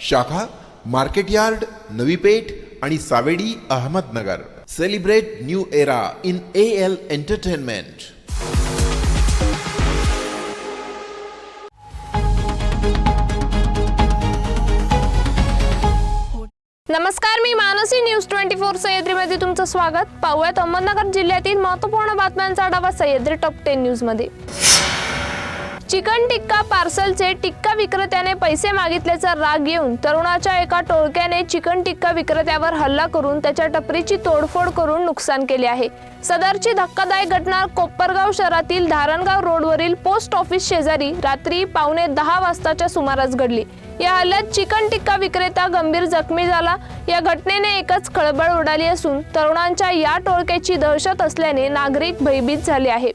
शाखा market yard Navi Peth आणि Savedi Ahmednagar. Celebrate new era in A L entertainment नमस्कार मी मानसी न्यूज ट्वेंटी फोर सह्याद्रीमध्ये तुमचं स्वागत. पाहूयात अहमदनगर जिल्ह्यातील महत्त्वपूर्ण बातम्यांचा आढावा सह्याद्री टॉप टेन न्यूजमध्ये चिकन टिक्का पार्सलचे टिक्का विक्रेत्याने पैसे मागितल्याचा राग येऊन तरुणाच्या एका टोळक्याने चिकन टिक्का विक्रेत्यावर हल्ला करून त्याच्या टपरीची तोडफोड करून नुकसान केले आहे. सदरची धक्कादायक घटना कोपरगाव शहरातील धारणगाव रोडवरील पोस्ट ऑफिस शेजारी रात्री पावणे दहा वाजताच्या सुमारास घडली. या हल्ल्यात चिकन टिक्का विक्रेता गंभीर जखमी झाला. या घटनेने एकच खळबळ उडाली असून तरुणांच्या या टोळक्याची दहशत असल्याने नागरिक भयभीत झाले आहे.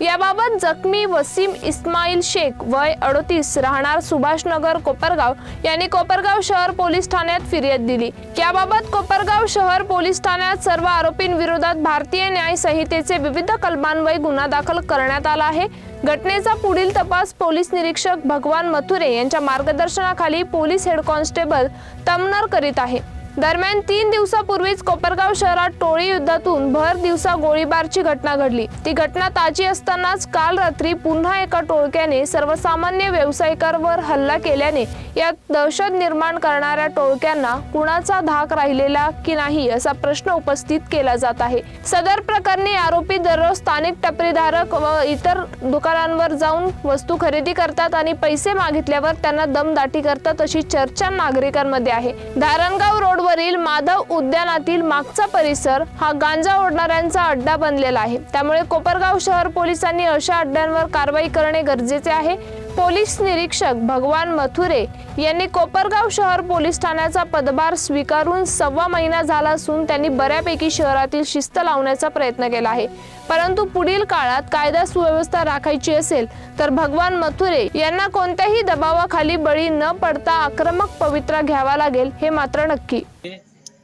याबाबत जखमी वसीम इस्माईल शेख वय अडोतीस राहणार सुभाषनगर कोपरगाव. यांनी कोपरगाव शहर पोलीस ठाण्यात फिर्याद दिली. याबाबत कोपरगाव शहर पोलीस ठाण्यात सर्व आरोपींविरोधात भारतीय न्याय संहितेचे विविध कलमान्वये गुन्हा दाखल करण्यात आला आहे. घटनेचा पुढील तपास पोलीस निरीक्षक भगवान मथुरे यांच्या मार्गदर्शनाखाली पोलीस हेड कॉन्स्टेबल तमनर करीत आहे. दरम्यान तीन दिवसापूर्वीच कोपरगाव शहरात टोळी युद्धातून भर दिवसा गोळीबारची घटना घडली. ती घटना ताजी असतानाच काल रात्री पुन्हा एका टोळक्याने सर्वसामान्य व्यावसायिकांवर हल्ला केल्याने यात दहशत निर्माण करणाऱ्या टोळक्यांना कुणाचा धाक राहिलेला की नाही असा प्रश्न उपस्थित केला जात आहे. सदर प्रकरणी आरोपी दररोज स्थानिक टपरीधारक व इतर दुकानांवर जाऊन वस्तू खरेदी करतात आणि पैसे मागितल्यावर त्यांना दमदाटी करतात अशी चर्चा नागरिकांमध्ये आहे. धारणगाव रोडवरील माधव उद्यानातील मागचा परिसर हा गांजा ओढणाऱ्यांचा अड्डा बनलेला आहे. त्यामुळे कोपरगाव शहर पोलिसांनी अशा अड्ड्यांवर कारवाई करणे गरजेचे आहे. पोलीस निरीक्षक भगवान मथुरे यांनी कोपरगाव शहर पोलीस ठाण्याचा पदभार स्वीकारून सव्वा महिना झाला असून त्यांनी बऱ्यापैकी शहरातील शिस्त लावण्याचा प्रयत्न केला आहे. परंतु पुढील काळात कायदा सुव्यवस्था राखायची असेल तर भगवान मथुरे यांना कोणत्याही दबावाखाली बळी न पडता आक्रमक पवित्रा घ्यावा लागेल हे मात्र नक्की.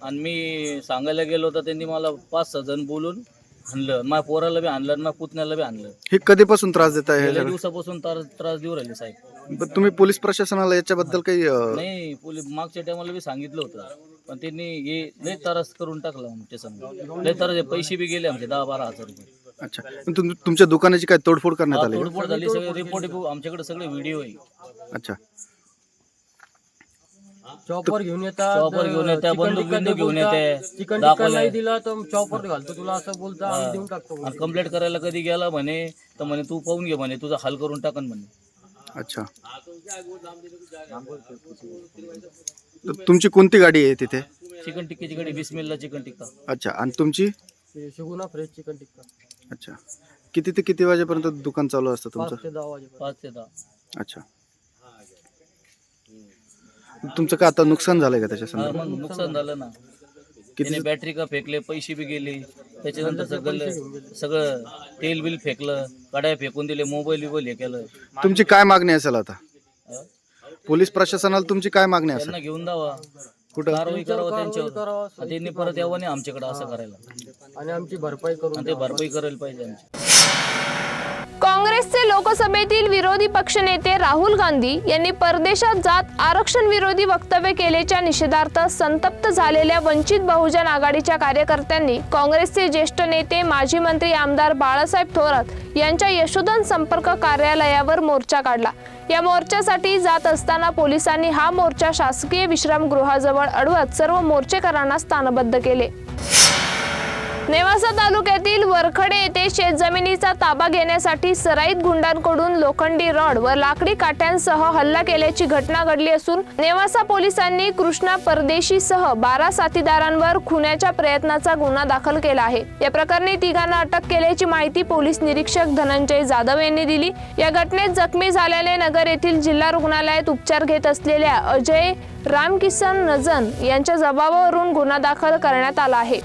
आणि मी सांगायला गेलो तर त्यांनी मला पाच सहा जण बोलून आणलं. माझ्या पोराला बी आणलं आणि माझ्या पुतण्याला बी आणलं. हे कधीपासून त्रास देत आहे गेल्या दिवसापासून त्रास त्रास देऊ राहिले साहेब. तुम्ही पोलीस प्रशासनाला याच्याबद्दल काही अं, नाही पोलीस मागच्या टायमाला बी सांगितलं होतं. पण त्यांनी हे लय त्रास करून टाकला आमच्या संग लय त्रास पैसे बी गेले आमचे दहा बारा हजार रुपये. अच्छा. पण तुम- तुमच्या दुकानाची काय तोडफोड करण्यात आली? तोडफोड झाली सगळे रिपोर्ट आमच्याकडे सगळे व्हिडिओ आहे. अच्छा. चॉपर घेऊन येतात चॉपर घेऊन येतात, चिकन बंदूक टिक्का बिंदूक घेऊन बोलतात, येतात, चिकन टिक्का दाखवायला. नाही दिला तर चॉपर घालतो तुला असं बोलता आम्ही देऊन टाकतो आणि कंप्लेंट करायला कधी गेला म्हणे तर म्हणे तू पाहून घे म्हणे तुझा हाल करून टाकन म्हणे. अच्छा. तर तुमची कोणती गाडी आहे तिथे? चिकन टिक्कीची गाडी बिस्मिल्ला चिकन टिक्का. अच्छा आणि तुमची? शिगुना फ्रेश चिकन टिक्का. अच्छा. किती ते किती वाजेपर्यंत दुकान चालू असतं पाच तुमचं ते दहा वाजेपर्यंत. पाच ते दहा. अच्छा. तुमचं काय आता नुकसान झालंय का त्याच्या हा, संदर्भात मग नुकसान झालं ना. किती त्याने बॅटरी का फेकले पैसे बी गेले. त्याच्यानंतर सगळं सगळं तेल बिल फेकलं कड्या फेकून दिले मोबाईल बिबाईल हे केलं. तुमची काय मागणी असेल आता? पोलीस प्रशासनाला तुमची काय मागणी असेल? त्यांना घेऊन जावा. कुठं? कारवाई करावं त्यांच्यावर. आणि त्यांनी परत यावं नाही आमच्याकडे असं करायला. आणि आमची भरपाई करून आणि ते भरपाई करायला पाहिजे आमची. काँग्रेसचे लोकसभेतील विरोधी पक्षनेते राहुल गांधी यांनी परदेशात जात आरक्षण विरोधी वक्तव्य केल्याच्या निषेधार्थ संतप्त झालेल्या वंचित बहुजन आघाडीच्या कार्यकर्त्यांनी काँग्रेसचे ज्येष्ठ नेते माजी मंत्री आमदार बाळासाहेब थोरात यांच्या यशोधन संपर्क कार्यालयावर मोर्चा काढला. या मोर्चासाठी जात असताना पोलिसांनी हा मोर्चा शासकीय विश्रामगृहाजवळ अडवत सर्व मोर्चेकरांना स्थानबद्ध केले. नेवासा तालुक्यातील वरखडे येथे शेतजमिनीचा ताबा घेण्यासाठी सराईत गुंडांकडून लोखंडी रॉड व लाकडी काट्यांसह हल्ला केल्याची घटना घडली असून नेवासा पोलिसांनी कृष्णा परदेशीसह बारा साथीदारांवर खुन्याच्या प्रयत्नाचा गुन्हा दाखल केला आहे. या प्रकरणी तिघांना अटक केल्याची माहिती पोलीस निरीक्षक धनंजय जाधव यांनी दिली. या घटनेत जखमी झालेले नगर येथील जिल्हा रुग्णालयात उपचार घेत असलेल्या अजय रामकिसन नजन यांच्या जबाबावरून गुन्हा दाखल करण्यात आला आहे.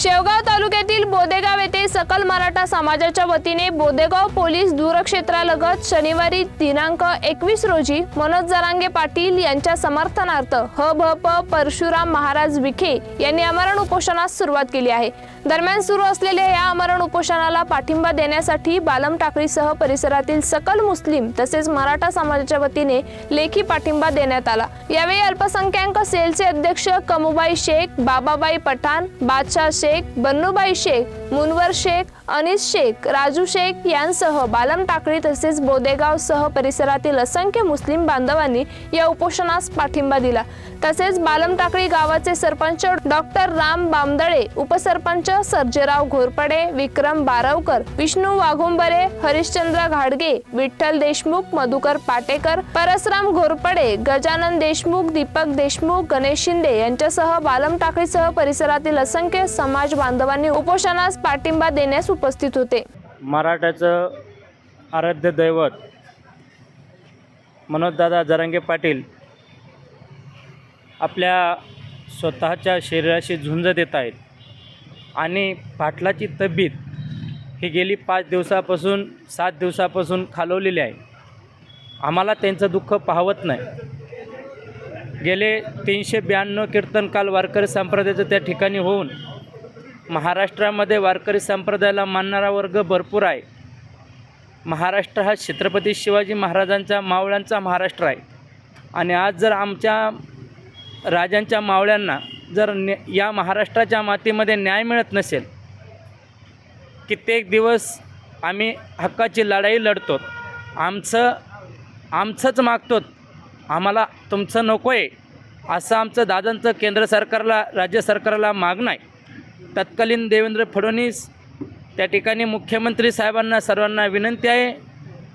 शेवगाव तालुक्यातील बोदेगाव येथे सकल मराठा समाजाच्या वतीने बोदेगाव पोलीस दूरक्षेत्रालगत शनिवारी दिनांक एकवीस रोजी मनोज जरांगे पाटील यांच्या समर्थनार्थ ह भ प परशुराम महाराज विखे यांनी आमरण उपोषणास सुरुवात केली आहे. दरम्यान सुरू असलेल्या या आमरण उपोषणाला पाठिंबा देण्यासाठी बालम टाकळीसह परिसरातील सकल मुस्लिम तसेच मराठा समाजाच्या वतीने लेखी पाठिंबा देण्यात आला. यावेळी अल्पसंख्याक सेलचे अध्यक्ष कमुबाई शेख बाबाबाई पठाण बादशाह शेख बन्नूबाई शेख मुनवर शेख अनिस शेख राजू शेख यांसह बालम टाकळी तसेच बोदेगावसह परिसरातील असंख्य मुस्लिम बांधवांनी या उपोषणास पाठिंबा दिला. तसेच बालम टाकळी गावाचे सरपंच डॉक्टर राम बामदळे उपसरपंच सर्जेराव घोरपडे विक्रम बारवकर विष्णू वाघुंबरे हरिश्चंद्र घाडगे विठ्ठल देशमुख मधुकर पाटेकर परसराम घोरपडे गजानन देशमुख दीपक देशमुख गणेश शिंदे यांच्यासह बालम टाकळीसह परिसरातील असंख्य समाज बांधवांनी उपोषणास पाठिंबा देण्यास उपस्थित होते. मराठाचं आराध्य दैवत मनोजदादा जरांगे पाटील आपल्या स्वतःच्या शरीराशी झुंज देत आहेत आणि पाटलाची तब्येत ही गेली पाच दिवसापासून सात दिवसापासून खालवलेली आहे. आम्हाला त्यांचं दुःख पाहवत नाही. गेले तीनशे ब्याण्णव कीर्तनकाल वारकरी संप्रदायाचं त्या ठिकाणी होऊन महाराष्ट्रामध्ये वारकरी संप्रदायाला मानणारा वर्ग भरपूर आहे. महाराष्ट्र हा छत्रपती शिवाजी महाराजांचा मावळ्यांचा महाराष्ट्र आहे. आणि आज जर आमच्या राजांच्या मावळ्यांना जर न्या या महाराष्ट्राच्या मातीमध्ये न्याय मिळत नसेल कित्येक दिवस आम्ही हक्काची लढाई लढतो आमचं आमचंच मागतो आम्हाला तुमचं नको आहे असं आमचं दादांचं केंद्र सरकारला राज्य सरकारला मागणं आहे. तत्कालीन देवेंद्र फडणवीस त्या ठिकाणी मुख्यमंत्री साहेबांना सर्वांना विनंती आहे.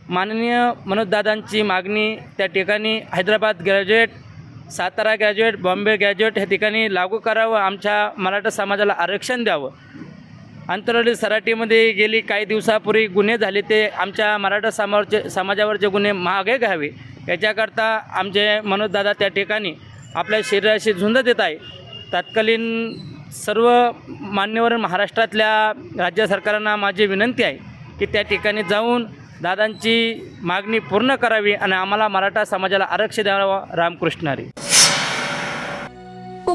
माननीय मनोजदादांची मागणी त्या ठिकाणी Hyderabad graduate Satara graduate Bombay graduate ह्या ठिकाणी लागू करावं आमच्या मराठा समाजाला आरक्षण द्यावं. अंतराळी सराटीमध्ये गेली काही दिवसापूर्वी गुन्हे झाले ते आमच्या मराठा समाजचे समाजावरचे गुन्हे मागे घ्यावे. याच्याकरता आमचे मनोजदादा त्या ठिकाणी आपल्या शरीराशी झुंज देत आहे. तत्कालीन सर्व मान्यवर महाराष्ट्रातल्या राज्य सरकारांना माझी विनंती आहे की त्या ठिकाणी जाऊन दादांची मागणी पूर्ण करावी आणि आम्हाला मराठा समाजाला आरक्षण द्यावं. रामकृष्ण हरी.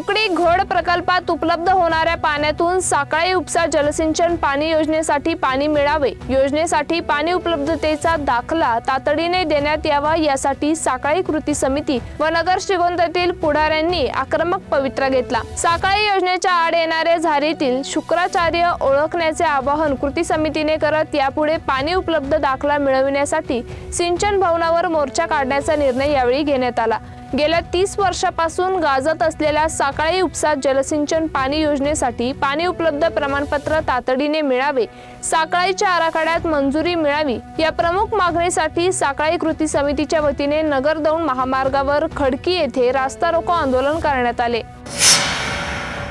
उकडी घोड प्रकल्पात उपलब्ध होणाऱ्या पाण्यातून साकाळी उपसा जलसिंचन पाणी योजनेसाठी पाणी मिळावे. योजनेसाठी पाणी उपलब्धतेचा दाखला तातडीने देण्यात यावा यासाठी साकाळी कृती समिती व नगर श्रीगोंद्यातील पुढाऱ्यांनी आक्रमक पवित्रा घेतला. साकाळी योजनेच्या आड येणाऱ्या झारीतील शुक्राचार्य ओळखण्याचे आवाहन कृती समितीने करत यापुढे पाणी उपलब्ध दाखला मिळविण्यासाठी सिंचन भवनावर मोर्चा काढण्याचा निर्णय यावेळी घेण्यात आला. गेल्या तीस वर्षापासून गाजत असलेल्या साकाळी उपसा जलसिंचन पाणी योजनेसाठी पाणी उपलब्ध प्रमाणपत्र तातडीने मिळावे साकळाईच्या आराखड्यात मंजुरी मिळावी या प्रमुख मागणीसाठी साकाळी कृती समितीच्या वतीने नगर दौंड महामार्गावर खडकी येथे रास्ता रोको आंदोलन करण्यात आले.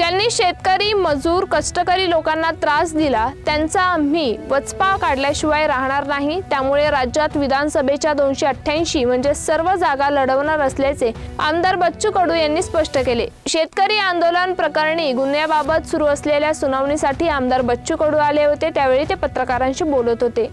ज्यांनी शेतकरी मजूर कष्टकरी लोकांना त्रास दिला त्यांचा आम्ही वचपा काढल्याशिवाय राहणार नाही. त्यामुळे राज्यात विधानसभेच्या दोनशे अठ्ठ्याऐंशी म्हणजे सर्व जागा लढवणार असल्याचे आमदार बच्चू कडू यांनी स्पष्ट केले. शेतकरी आंदोलन प्रकरणी गुन्ह्याबाबत सुरू असलेल्या सुनावणीसाठी आमदार बच्चू कडू आले होते. त्यावेळी ते पत्रकारांशी बोलत होते.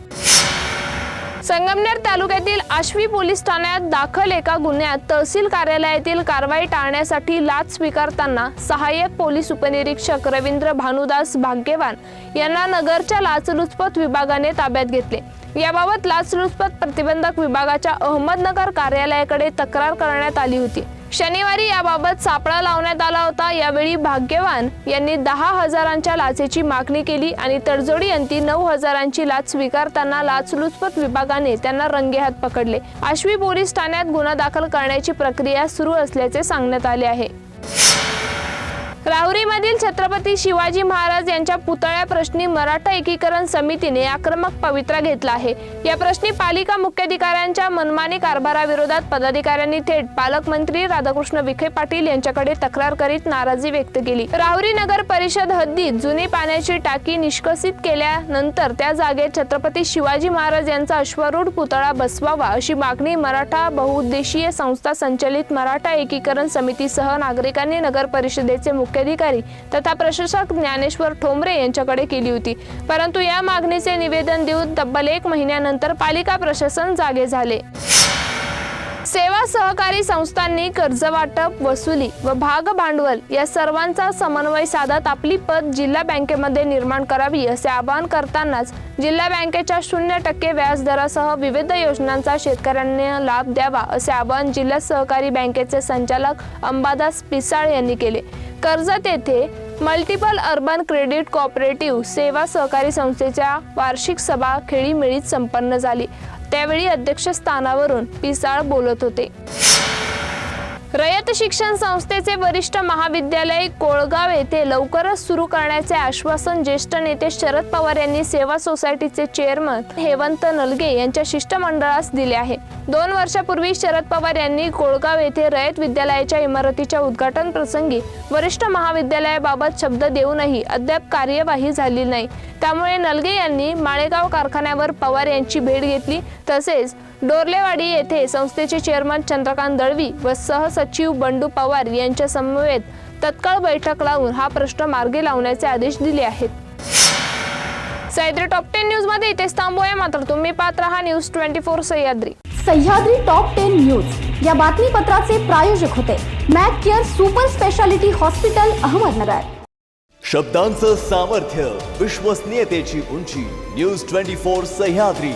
संगमनेर तालुक्यातील आश्वी पोलीस ठाण्यात दाखल एका गुन्ह्यात तहसील कार्यालयातील कारवाई टाळण्यासाठी लाच स्वीकारताना सहाय्यक पोलीस उपनिरीक्षक रवींद्र भानुदास भाग्यवान यांना नगरच्या लाचलुचपत विभागाने ताब्यात घेतले. याबाबत लाचलुचपत प्रतिबंधक विभागाच्या अहमदनगर कार्यालयाकडे तक्रार करण्यात आली होती. शनिवारी याबाबत सापळा लावण्यात आला होता. यावेळी भाग्यवान यांनी दहा हजारांच्या लाचेची मागणी केली आणि तडजोडी अंती नऊ हजारांची लाच स्वीकारताना लाचलुचपत विभागाने त्यांना रंगेहात पकडले. आश्वी पोलीस ठाण्यात गुन्हा दाखल करण्याची प्रक्रिया सुरू असल्याचे सांगण्यात आले आहे. राहुरीमधील छत्रपती शिवाजी महाराज यांच्या पुतळ्या प्रश्नी मराठा एकीकरण समितीने आक्रमक पवित्रा घेतला आहे. या प्रश्नी पालिका मुख्याधिकाऱ्यांच्या मनमानी कारभाराविरोधात पदाधिकाऱ्यांनी थेट पालकमंत्री राधाकृष्ण विखे पाटील यांच्याकडे तक्रार करीत नाराजी व्यक्त केली. राहुरी नगर परिषद हद्दीत जुनी पाण्याची टाकी निष्कसित केल्यानंतर त्या जागेत छत्रपती शिवाजी महाराज यांचा अश्वरूढ पुतळा बसवावा अशी मागणी मराठा बहुउद्देशीय संस्था संचलित मराठा एकीकरण समितीसह नागरिकांनी नगर परिषदेचे मुख्याधिकारी तथा प्रशासक ज्ञानेश्वर ठोंबरे यांच्याकडे केली होती. परंतु या मागणीचे निवेदन देऊन तब्बल एक महिन्यानंतर पालिका प्रशासन जागे झाले. सेवा सहकारी संस्थांनी कर्ज वाटप वसुली व भाग भांडवल या सर्वांचा समन्वय साधत आपली पत जिल्हा बँकेमध्ये निर्माण करावी असे आवाहन करतानाच जिल्हा बँकेच्या शून्य टक्के व्याजदरासह विविध योजनांचा शेतकऱ्यांना लाभ द्यावा असे आवाहन जिल्हा सहकारी बँकेचे संचालक अंबादास पिसाळ यांनी केले. कर्जत येथे मल्टिपल अर्बन क्रेडिट कॉपरेटिव्ह सेवा सहकारी संस्थेच्या वार्षिक सभा खेळीमेळीत संपन्न झाली. त्यावेळी अध्यक्षस्थानावरून पिसाळ बोलत होते. रयत शिक्षण संस्थेचे वरिष्ठ महाविद्यालय कोळगाव येथे लवकरच सुरू करण्याचे आश्वासन ज्येष्ठ नेते शरद पवार यांनी सेवा सोसायटीचे चेअरमन हेवंत नलगे यांच्या शिष्टमंडळास दिले आहे. दोन वर्षापूर्वी शरद पवार यांनी कोळगाव येथे रयत विद्यालयाच्या इमारतीच्या उद्घाटन प्रसंगी वरिष्ठ महाविद्यालयाबाबत शब्द देऊनही अद्याप कार्यवाही झाली नाही. त्यामुळे नलगे यांनी माळेगाव कारखान्यावर पवार यांची भेट घेतली. तसेच डोरलेवाडी येथे संस्थेचे चेअरमन चंद्रकांत दळवी व सहसचिव बंडू पवार यांच्या समवेत तत्काळ बैठक लावून हा प्रश्न मार्गी लावण्याचे आदेश दिले आहेत. सह्याद्री टॉप टेन न्यूजमध्ये इथेच थांबूया. मात्र तुम्ही पाहत रहा news twenty four Sahyadri. Sahyadri top ten news. या बातमीपत्राचे प्रायोजक होते Mac care super speciality hospital Ahmednagar. शब्दांचं सामर्थ्य विश्वसनीयतेची उंची न्यूज ट्वेंटी फोर सह्याद्री.